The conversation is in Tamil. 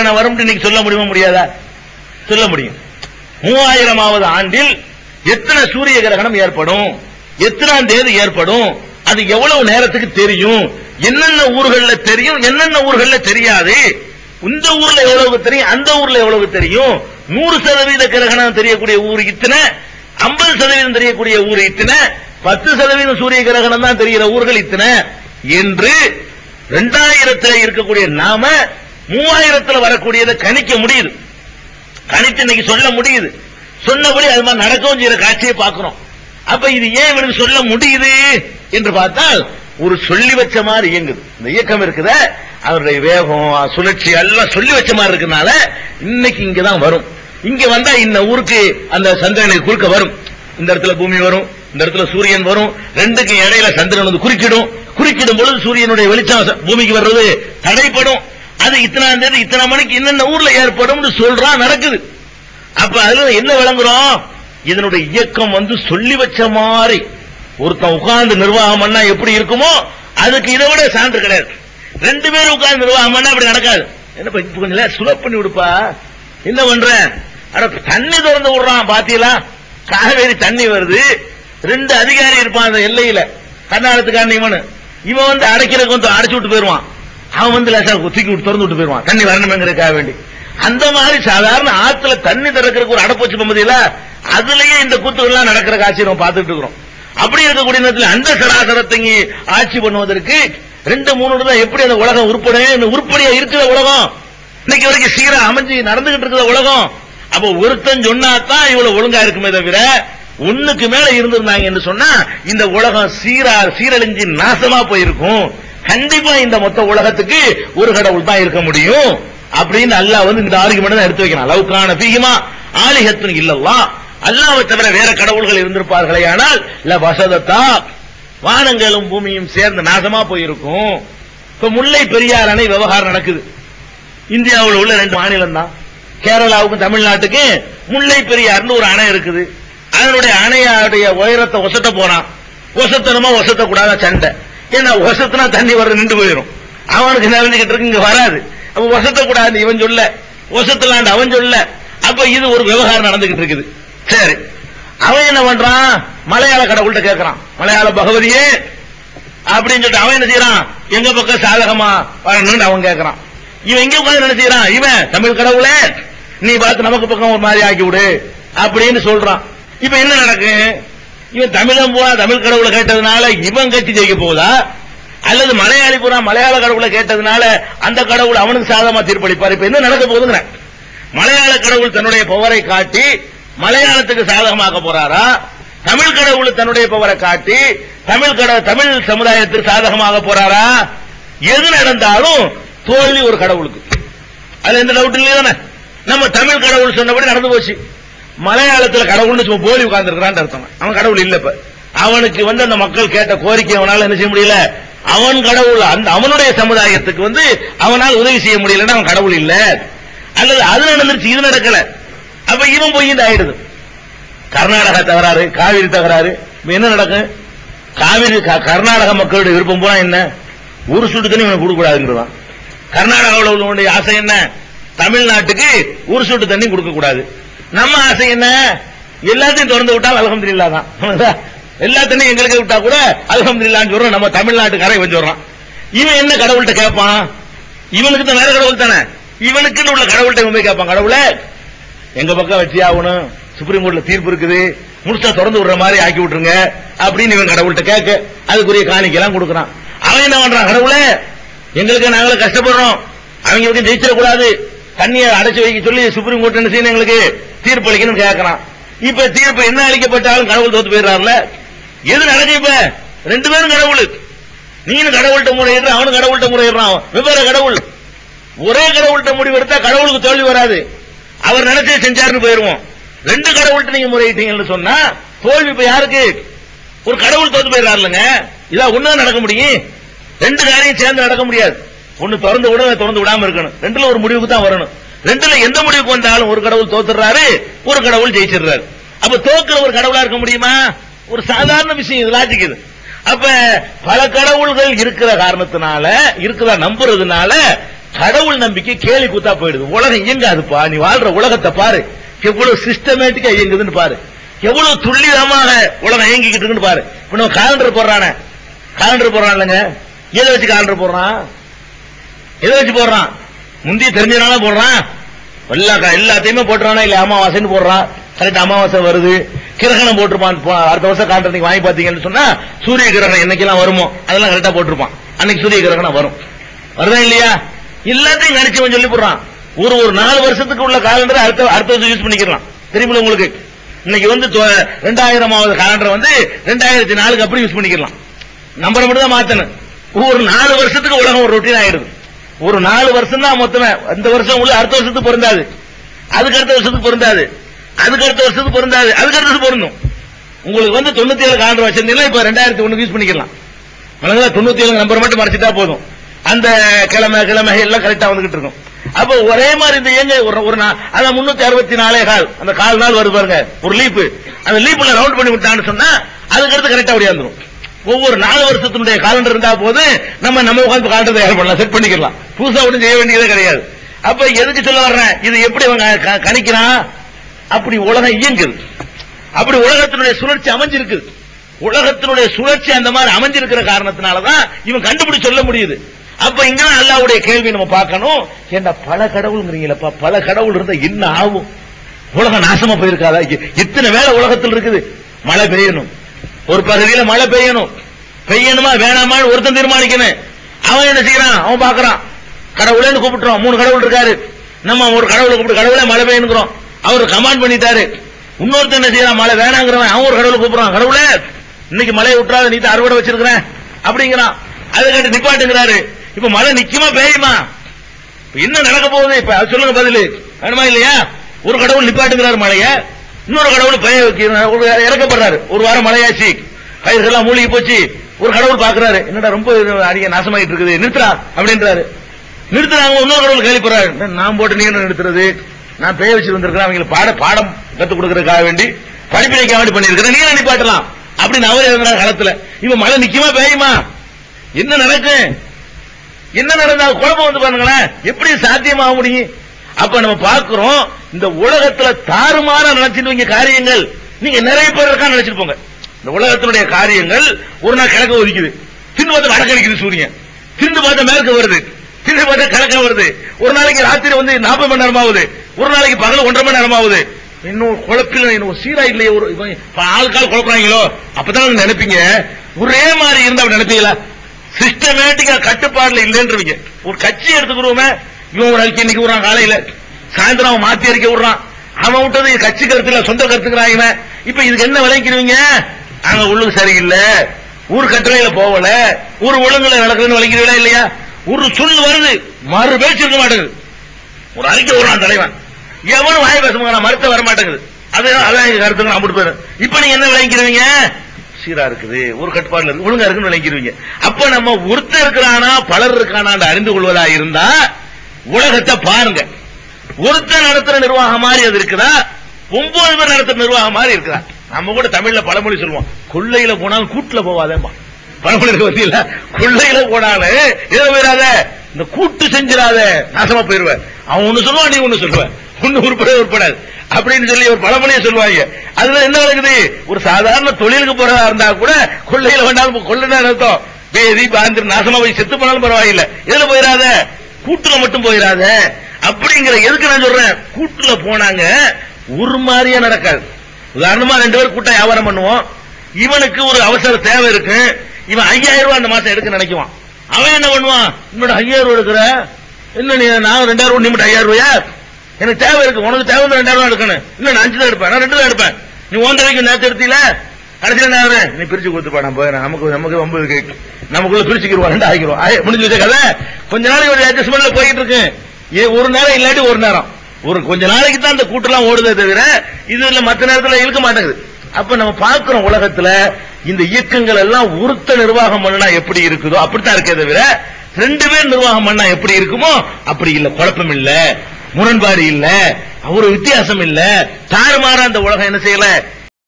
கிரகணம் வரும் இன்னைக்கு சொல்ல முடியுமா முடியாதா சொல்ல முடியும் மூவாயிரமாவது ஆண்டில் எத்தனை சூரிய கிரகணம் ஏற்படும் எத்தனாம் தேதி ஏற்படும் அது எவ்வளவு நேரத்துக்கு தெரியும் என்னென்ன ஊர்கள்ல தெரியும் என்னென்ன ஊர்கள்ல தெரியாது இந்த ஊர்ல எவ்வளவு தெரியும் அந்த ஊர்ல எவ்வளவு தெரியும் நூறு சதவீத கிரகணம் தெரியக்கூடிய ஊர் இத்தனை ஐம்பது சதவீதம் தெரியக்கூடிய ஊர் இத்தனை பத்து சதவீதம் சூரிய கிரகணம் தான் தெரிகிற ஊர்கள் இத்தனை என்று இரண்டாயிரத்தில் இருக்கக்கூடிய நாம மூவாயிரத்துல வரக்கூடியதை கணிக்க முடியுது. கணித்து இன்னைக்கு சொல்ல முடியுது. சொன்னபடி அது மாதிரி நடக்கவும் செய்யற காட்சியை பார்க்கிறோம். அப்ப இது ஏன் இவனுக்கு சொல்ல முடியுது என்று பார்த்தால் ஒரு சொல்லி வச்ச மாதிரி இயங்குது. இந்த இயக்கம் இருக்குத அவருடைய வேகம் சுழற்சி எல்லாம் சொல்லி வச்ச மாதிரி இருக்கனால இன்னைக்கு இங்கதான் வரும். இங்க வந்தா இந்த ஊருக்கு அந்த சந்திரனுக்கு குறுக்க வரும். இந்த இடத்துல பூமி வரும் இந்த இடத்துல சூரியன் வரும் ரெண்டுக்கு இடையில சந்திரன் வந்து குறுக்கிடும். குறுக்கிடும் பொழுது சூரியனுடைய வெளிச்சம் பூமிக்கு வர்றது தடைப்படும். அது இத்தனாம் தேதி இத்தனை மணிக்கு என்னென்ன ஊர்ல ஏற்படும் சொல்றான் நடக்குது. அப்ப அதுல என்ன விளங்குறோம்? இதனுடைய இயக்கம் வந்து சொல்லி வச்ச மாதிரி. ஒருத்தன் உட்கார்ந்து நிர்வாகம் பண்ணா எப்படி இருக்குமோ அதுக்கு இதை விட சான்று கிடையாது. ரெண்டு பேரும் உட்கார்ந்து நிர்வாகம் பண்ணா அப்படி நடக்காது. என்ன இப்ப கொஞ்சம் சுலப் பண்ணி விடுப்பா. என்ன பண்ற? அட தண்ணி திறந்து விடுறான் பாத்தீங்களா? காவேரி தண்ணி வருது. ரெண்டு அதிகாரி இருப்பான் அந்த எல்லையில. கர்நாடகத்துக்காரன் இவனு. இவன் வந்து அடைக்கிறதுக்கு வந்து அடைச்சு விட்டு போயிருவான். அவன் வந்து லேசா தூக்கி விட்டு திறந்து விட்டு போயிருவான் தண்ணி வரணுமேங்கிறதுக்காக வேண்டி. அந்த மாதிரி சாதாரண ஆத்துல தண்ணி திறக்கிறதுக்கு ஒரு அடப்பு வச்சு போகுதுல அதுலயே இந்த கூத்துகள்லாம் நடக்கிற காட்சி நம்ம பார்த்துட்டு இருக்கிறோம். அப்படி இருக்கக்கூடிய நேரத்தில் அந்த சராசரத்தை ஆட்சி பண்ணுவதற்கு ரெண்டு மூணு தான் எப்படி அந்த உலகம் உருப்படும் உருப்படியா இருக்கிற உலகம். இன்னைக்கு வரைக்கும் சீரா அமைஞ்சு நடந்துகிட்டு இருக்கிற உலகம். அப்ப ஒருத்தன் சொன்னாதான் இவ்வளவு ஒழுங்கா இருக்குமே தவிர ஒண்ணுக்கு மேல இருந்திருந்தாங்க என்று சொன்னா இந்த உலகம் சீரா சீரழிஞ்சு நாசமா போயிருக்கும். கண்டிப்பா இந்த மொத்த உலகத்துக்கு ஒரு கடவுள் தான் இருக்க முடியும். அப்படின்னு அல்லாஹ் வந்து இந்த ஆர்குமெண்ட் தான் எடுத்து வைக்கிறான். லவுக்கான பீகமா ஆலிஹத்துன் இல்லல்லா அல்லாவை தவிர வேற கடவுள்கள் இருந்திருப்பார்களே ஆனால் இல்ல வசதத்தா வானங்களும் பூமியும் சேர்ந்து நாசமா போயிருக்கும். இப்ப முல்லை பெரியார் அணை விவகாரம் நடக்குது. இந்தியாவில் உள்ள ரெண்டு மாநிலம் தான் கேரளாவுக்கும் தமிழ்நாட்டுக்கும் முல்லை பெரியார்னு ஒரு அணை இருக்குது. அதனுடைய அணையுடைய உயரத்தை ஒசத்த போனான் ஒசத்தனமா ஒசத்த கூடாத சண்டை. ஏன்னா ஒசத்துனா தண்ணி வர நின்று போயிடும் அவனுக்கு நிறைஞ்சுக்கிட்டு இருக்கு? இங்க வராது. அப்ப வசத்த கூடாது இவன் சொல்ல. வசத்தலாண்டு அவன் சொல்ல. அப்ப இது ஒரு விவகாரம் நடந்துகிட்டு இருக்குது. சரி. அவன் என்ன பண்றான்? மலையாள கடவுள்கிட்ட கேட்கறான் மலையாள பகவதியே அப்படின்னு சொல்லிட்டு அவன் என்ன செய்யறான்? எங்க பக்கம் சாதகமா வரணும்னு அவன் கேட்கறான் இவன் எங்க உட்காந்து என்ன செய்யறான்? இவன் தமிழ் கடவுளே நீ பார்த்து நமக்கு பக்கம் ஒரு மாதிரி ஆக்கி விடு அப்படின்னு சொல்றான். இப்ப என்ன நடக்கும் இவன் தமிழன் பூரா தமிழ் கடவுளை கேட்டதுனால இவன் கட்சி ஜெயிக்க போகுதா? அல்லது மலையாளி பூரா மலையாள கடவுளை கேட்டதுனால அந்த கடவுள் அவனுக்கு சாதகமா தீர்ப்பளிப்பார்? இப்ப என்ன நடக்க போகுதுங்கிற? மலையாள கடவுள் தன்னுடைய பவரை காட்டி மலையாளத்துக்கு சாதகமாக்க போறாரா? தமிழ் கடவுள் தன்னுடைய பவரை காட்டி தமிழ் கடவுள் தமிழ் சமுதாயத்துக்கு சாதகமாக போறாரா? எது நடந்தாலும் தோல்வி ஒரு கடவுளுக்கு. அது எந்த டவுட் இல்லையா தானே? நம்ம தமிழ் கடவுள் சொன்னபடி நடந்து போச்சு. மலையாளத்துல கடவுள்னு சும்மா போலி உட்கார்ந்துருக்கிறான் அர்த்தம். அவன் கடவுள் இல்ல இப்ப. அவனுக்கு வந்து அந்த மக்கள் கேட்ட கோரிக்கை அவனால என்ன செய்ய முடியல? அவன் கடவுள் அந்த அவனுடைய சமுதாயத்துக்கு வந்து அவனால் உதவி செய்ய முடியலன்னா அவன் கடவுள் இல்ல. அல்லது அது நடந்துருச்சு இது நடக்கல. அப்ப இவன் போய் ஆயிடுது. கர்நாடகா தகராறு காவிரி தகராறு. என்ன நடக்கும்? காவிரி க- கர்நாடக மக்களுடைய விருப்பம் போனா என்ன? ஒரு சுட்டு தண்ணி கொடுக்கூடாதுங்கிறதான் கர்நாடகாவில் உள்ளவனுடைய ஆசை என்ன? தமிழ்நாட்டுக்கு ஒரு சொட்டு தண்ணி கொடுக்க கூடாது நம்ம ஆசை என்ன? எல்லாத்தையும் திறந்து விட்டால் அல்ஹம்துலில்லா தான். எல்லாத்தையும் எங்களுக்கு விட்டா கூட அல்ஹம்துலில்லான்னு சொல்றோம். நம்ம தமிழ்நாட்டு கரை சொல்றான் இவன் என்ன கடவுள்கிட்ட கேட்பான்? இவனுக்கு தான் வேற கடவுள் தானே? இவனுக்குன்னு உள்ள கடவுள்கிட்ட இவன் போய் கேட்பான். கடவுளே எங்க பக்கம் வச்சு ஆகணும். சுப்ரீம் கோர்ட்ல தீர்ப்பு இருக்குது. முடிச்சா திறந்து விடுற மாதிரி ஆக்கி விட்டுருங்க அப்படின்னு இவன் கடவுள்கிட்ட கேட்க அதுக்குரிய காணிக்கெல்லாம் கொடுக்குறான். அவன் என்ன பண்றான்? கடவுளே எங்களுக்கு நாங்களும் கஷ்டப்படுறோம். அவங்க பக்கம் ஜெயிச்சிடக்கூடாது. தண்ணியை அடைச்சு வைக்க சொல்லி சுப்ரீம் கோர்ட் என்ன செய்யணும் எங்களுக்கு? தீர்ப்பு அளிக்கணும்னு கேட்கறான். இப்ப தீர்ப்பு என்ன அளிக்கப்பட்டாலும் கடவுள் தோத்து போயிடுறாருல எது நடக்கு இப்ப? ரெண்டு பேரும் கடவுள். நீனும் கடவுள்கிட்ட முறையிடுற அவனும் கடவுள்கிட்ட முறையிடுறான். வெவ்வேறு கடவுள். ஒரே கடவுள்கிட்ட முடிவு எடுத்தா கடவுளுக்கு தோல்வி வராது. அவர் நினைச்சே செஞ்சாருன்னு போயிருவோம். ரெண்டு கடவுள்கிட்ட நீங்க முறையிட்டீங்கன்னு சொன்னா தோல்வி இப்ப யாருக்கு? ஒரு கடவுள் தோத்து போயிடறாருலங்க இதா ஒண்ணுதான் நடக்க முடியும்? ரெண்டு காரியம் சேர்ந்து நடக்க முடியாது. ஒன்னு திறந்து விட திறந்து விடாம இருக்கணும். ரெண்டுல ஒரு முடிவுக்கு தான் வரணும். ரெண்டுல எந்த முடிவுக்கு வந்தாலும் ஒரு கடவுள் தோத்துறாரு ஒரு கடவுள் ஜெயிச்சிடுறாரு. அப்ப தோக்குற ஒரு கடவுளா இருக்க முடியுமா? ஒரு சாதாரண விஷயம் இது லாஜிக் இது. அப்ப பல கடவுள்கள் இருக்கிற காரணத்தினால இருக்கிறதா நம்புறதுனால கடவுள் நம்பிக்கை கேலி கூத்தா போயிடுது. உலகம் இயங்காதுப்பா. நீ வாழ்ற உலகத்தை பாரு. எவ்வளவு சிஸ்டமேட்டிக்கா இயங்குதுன்னு பாரு. எவ்வளவு துல்லியமாக உலகம் இயங்கிக்கிட்டு இருக்குன்னு பாரு. இப்ப நம்ம காலண்டர் போடுறானே. காலண்டர் போடுறான் இல்லைங்க. எதை வச்சு காலண்டர் போடுறான்? எதை வச்சு போடுறான்? முந்தி தெரிஞ்சனால போடுறான். எல்லா எல்லாத்தையுமே போட்டுறானா? இல்ல அமாவாசைன்னு போடுறான். கரெக்ட் அமாவாசை வருது. கிரகணம் போட்டிருப்பான். அடுத்த வருஷம் காலண்டர் வாங்கி பாத்தீங்கன்னு சொன்னா சூரிய கிரகணம் என்னைக்கெல்லாம் வருமோ அதெல்லாம் கரெக்டா போட்டிருப்பான். அன்னைக்கு சூரிய கிரகணம் வரும். வருதா இல்லையா? எல்லாத்தையும் கணிச்சவன் சொல்லி போடுறான். ஒரு ஒரு நாலு வருஷத்துக்கு உள்ள காலண்டர் அடுத்த அடுத்த வருஷம் யூஸ் பண்ணிக்கலாம் தெரியுமில்ல உங்களுக்கு? இன்னைக்கு வந்து ரெண்டாயிரமாவது காலண்டர் வந்து ரெண்டாயிரத்தி நாலுக்கு அப்படி யூஸ் பண்ணிக்கலாம் நம்பரை மட்டும் தான் மாத்தணும். ஒரு நாலு வருஷத்துக்கு உலகம் ஒரு ரொட்டீன் ஆயிடுது. ஒரு நாலு வருஷம் தான் மொத்தமே. இந்த வருஷம் உள்ள அடுத்த வருஷத்துக்கு பொருந்தாது. அதுக்கு அடுத்த வருஷத்துக்கு பொருந்தாது. அதுக்கு அடுத்த வருஷத்துக்கு பொருந்தாது. அதுக்கு அடுத்தது பொருந்தும். உங்களுக்கு வந்து தொண்ணூத்தி ஏழு காலண்டர் வச்சிருந்தீங்கன்னா இப்ப ரெண்டாயிரத்தி ஒண்ணு யூஸ் பண்ணிக்கலாம். வழங்குதா தொண்ணூத்தி ஏழு நம்பர் மட்டும் மறைச்சிட்டா போதும். அந்த கிழமை கிழமை எல்லாம் கரெக்டா வந்துகிட்டு இருக்கும். அப்ப ஒரே மாதிரி இந்த ஏங்க ஒரு ஒரு அதான் முன்னூத்தி அறுபத்தி நாலே கால். அந்த கால் நாள் வருது பாருங்க. ஒரு லீப்பு அந்த லீப்ல ரவுண்ட் பண்ணி விட்டான்னு சொன்னா அதுக்கு அடுத்து கரெக்டா ஓடியாந்துரும் ஒவ்வொரு நாலு வருஷத்தினுடைய காலண்டர் இருந்தா போது நம்ம நம்ம உட்காந்து காலண்டர் தயார் பண்ணலாம். செட் பண்ணிக்கலாம். புதுசா ஒன்றும் செய்ய வேண்டியதே கிடையாது. அப்ப எதுக்கு சொல்ல வர்றேன்? இது எப்படி அவன் க- கணிக்கிறான்? அப்படி உலகம் இயங்குது. அப்படி உலகத்தினுடைய சுழற்சி அமைஞ்சிருக்குது உலகத்தினுடைய சுழற்சி அந்த மாதிரி அமைஞ்சிருக்கிற காரணத்தினாலதான் இவன் கண்டுபிடிச்சு சொல்ல முடியுது. அப்ப இங்க அல்லாவுடைய கேள்வி நம்ம பார்க்கணும். என்ன பல கடவுள்ங்கிறீங்களப்பா? பல கடவுள் இருந்தா என்ன ஆகும்? உலகம் நாசமா போயிருக்காதா? இத்தனை வேலை உலகத்தில் இருக்குது? மழை பெய்யணும். ஒரு பகுதியில மழை பெய்யணும். பெய்யணுமா? வேணாமான்னு ஒருத்தன் தீர்மானிக்கணும். அவன் என்ன செய்யறான்? அவன் பாக்குறான் கடவுளேன்னு கூப்பிட்டுறோம். மூணு கடவுள் இருக்காரு. நம்ம ஒரு கடவுளை கூப்பிட்டு கடவுளே மழை பெய்யணுங்கிறோம் அவர் கமாண்ட் பண்ணிட்டாரு. இன்னொருத்தர் என்ன செய்யலாம் மழை வேணாங்கிறவன் அவன் ஒரு கடவுளை கூப்பிடுறான். கடவுளே இன்னைக்கு மழையை விட்டுறாத நீ தான் அறுவடை வச்சிருக்கிறேன். அப்படிங்கிறான். அதை கேட்டு நிப்பாட்டுங்கிறாரு. இப்ப மழை நிக்குமா பெய்யுமா? என்ன நடக்க போகுது? இப்ப அது சொல்லுங்க பதில். வேணுமா இல்லையா? ஒரு கடவுள் நிப்பாட்டுங்கிறாரு மழைய. இன்னொரு கடவுள் பெய்ய இறக்கப்படுறாரு. ஒரு வாரம் மழையாச்சு. பயிர்கள்லாம் மூழ்கி போச்சு. ஒரு கடவுள் பாக்குறாரு என்னடா ரொம்ப அடிக்க அதிக நாசமாயிட்டு இருக்குது. நிறுத்துறா அப்படின்றாரு. நிறுத்துறாங்க இன்னொரு கடவுள் கேள்விப்படுறாரு நான் போட்டு நீங்க நிறுத்துறது? நான் பேய வச்சு வந்திருக்கிறேன் அவங்களுக்கு பாட பாடம் கத்துக் கொடுக்கறதுக்காக வேண்டி படிப்பினைக்காக வேண்டி பண்ணிருக்கிறேன் நீங்க நிப்பாட்டலாம் அப்படின்னு அவர் எழுதுறாரு களத்துல. இப்ப மழை நிக்குமா பெய்யுமா? என்ன நடக்கும் என்ன நடந்தா குழப்பம் வந்து பாருங்களேன். எப்படி சாத்தியமாக முடியும்? அப்ப நம்ம பார்க்கிறோம் இந்த உலகத்துல தாறுமாற நினைச்சிட்டு வைங்க காரியங்கள் நீங்க நிறைய பேர் இருக்கா நினைச்சிட்டு போங்க. இந்த உலகத்தினுடைய காரியங்கள் ஒரு நாள் கிழக்க ஒதுக்குது. திண்டு பார்த்தா வடக்கு அடிக்குது சூரியன். திண்டு பார்த்தா மேற்கு வருது. இது பார்த்தா கிழக்க வருது. ஒரு நாளைக்கு ராத்திரி வந்து நாற்பது மணி நேரம் ஆகுது ஒரு நாளைக்கு பகல் ஒன்றரை மணி நேரம் ஆகுது இன்னும் குழப்பில் இன்னும் சீரா இல்லையே ஒரு இவன் இப்ப ஆளுக்கால் குழப்பறாங்களோ? அப்பதான் நினைப்பீங்க. ஒரே மாதிரி இருந்தா அப்படி நினைப்பீங்களா? சிஸ்டமேட்டிக்கா கட்டுப்பாடுல இல்லைன்றவீங்க ஒரு கட்சி எடுத்துக்கிறோமே. இவன் ஒரு அறிக்கை இன்னைக்கு விடுறான் காலையில. சாயந்தரம் அவன் மாத்தி அறிக்கை விடுறான். அவன் விட்டது கட்சி கருத்து இல்ல சொந்த கருத்துக்கிறான் இவன். இப்ப இதுக்கு என்ன விளைக்கிறீங்க அங்க உள்ளுக்கு சரியில்லை. ஊர் கட்டுரையில போகல. ஊர் ஒழுங்குல நடக்குதுன்னு விளைக்கிறீங்களா இல்லையா? ஒரு சொல்லு வருது. மறு பேச்சு இருக்க மாட்டேங்குது. ஒரு அறிக்கை விடுறான் தலைவன். எவனும் வாய் பேச முடியல மறுத்த வர மாட்டேங்குது. அதுதான் அதான் கருத்து கருத்துங்க அப்படி போயிடும் இப்ப நீங்க என்ன விளங்கிக்கிறீங்க? சீரா இருக்குது. ஒரு கட்டுப்பாடுல இருக்கு. ஒழுங்கா இருக்குன்னு விளங்கிக்கிறீங்க. அப்ப நம்ம ஒருத்தர் இருக்கிறானா பலர் இருக்கானா அறிந்து கொள்வதா இருந்தா உலகத்தை பாருங்க. ஒருத்தர் நடத்துற நிர்வாகம் மாதிரி அது இருக்குதா? ஒன்பது பேர் நடத்துற நிர்வாகம் மாதிரி இருக்குதா? நம்ம கூட தமிழ்ல பழமொழி சொல்லுவோம். கொள்ளையில போனாலும் கூட்டுல போவாதேம்பா பழமொழி இருக்கு பத்தியில கொள்ளையில போனாலும் எதை போயிடாத. இந்த கூட்டு செஞ்சிடாத. நாசமா போயிருவ அவன் ஒண்ணு சொல்லுவான் நீ ஒண்ணு சொல்லுவ ஒண்ணு உருப்பட உருப்படாது. அப்படின்னு சொல்லி ஒரு பழமொழியை சொல்லுவாங்க. அதுல என்ன நடக்குது? ஒரு சாதாரண தொழிலுக்கு போறதா இருந்தா கூட கொள்ளையில வேண்டாலும் கொள்ளைன்னு அர்த்தம்? பேதி பாந்திர நாசமா போய் செத்து போனாலும் பரவாயில்ல. எதுல போயிடாத. கூட்டுல மட்டும் போயிடாத. அப்படிங்கிற எதுக்கு நான் சொல்றேன்? கூட்டுல போனாங்க ஒரு மாதிரியா நடக்காது. உதாரணமா ரெண்டு பேரும் கூட்டம் வியாபாரம் பண்ணுவோம். இவனுக்கு ஒரு அவசர தேவை இருக்கு. இவன் ஐயாயிரம் ரூபாய் அந்த மாசம் எடுக்க நினைக்குவான். அவன் என்ன பண்ணுவான்? இன்னொரு ஐயாயிரம் ரூபாய் எடுக்கிற? என்ன நீ நான் ரெண்டாயிரம் ரூபாய் நிமிடம் ஐயாயிரம் ரூபாயா? எனக்கு தேவை இருக்கு. உனக்கு தேவை ரெண்டாயிரம் ரூபாய் எடுக்கணும். இன்னும் நான் அஞ்சு தான் எடுப்பேன். நான் ரெண்டு தான் எடுப்பேன். நீ ஒன்றரை வரைக்கும் நேரத்தை எடுத்தீல? கடைசியில் என்ன நீ பிரிச்சு கொடுத்துப்பா நான் போயிடறேன். நமக்கு நமக்கு ரொம்ப கேட்கும் நமக்குள்ள பிரிச்சுக்கிடுவோம் ரெண்டு ஆகிக்கிறோம் முடிஞ்சு வச்ச கதை? கொஞ்ச நாளைக்கு ஒரு அட்ஜஸ்ட்மெண்ட்ல போயிட்டு இருக்கு. ஏ ஒரு நேரம் இல்லாட்டி ஒரு நேரம். ஒரு கொஞ்ச நாளைக்கு தான் அந்த கூட்டெல்லாம் ஓடுதே தவிர இது மற்ற நேரத்தில் இழுக்க மாட்டேங்குது. அப்ப நம்ம பார்க்கிறோம் உலகத்துல இந்த இயக்கங்கள் எல்லாம் ஒருத்த நிர்வாகம் பண்ணா எப்படி இருக்குதோ அப்படித்தான் இருக்கே தவிர ரெண்டு பேர் நிர்வாகம் பண்ணா எப்படி இருக்குமோ அப்படி இல்ல குழப்பம் இல்ல முரண்பாடு இல்ல ஒரு வித்தியாசம் இல்ல. தாறுமாற அந்த உலகம் என்ன செய்யல?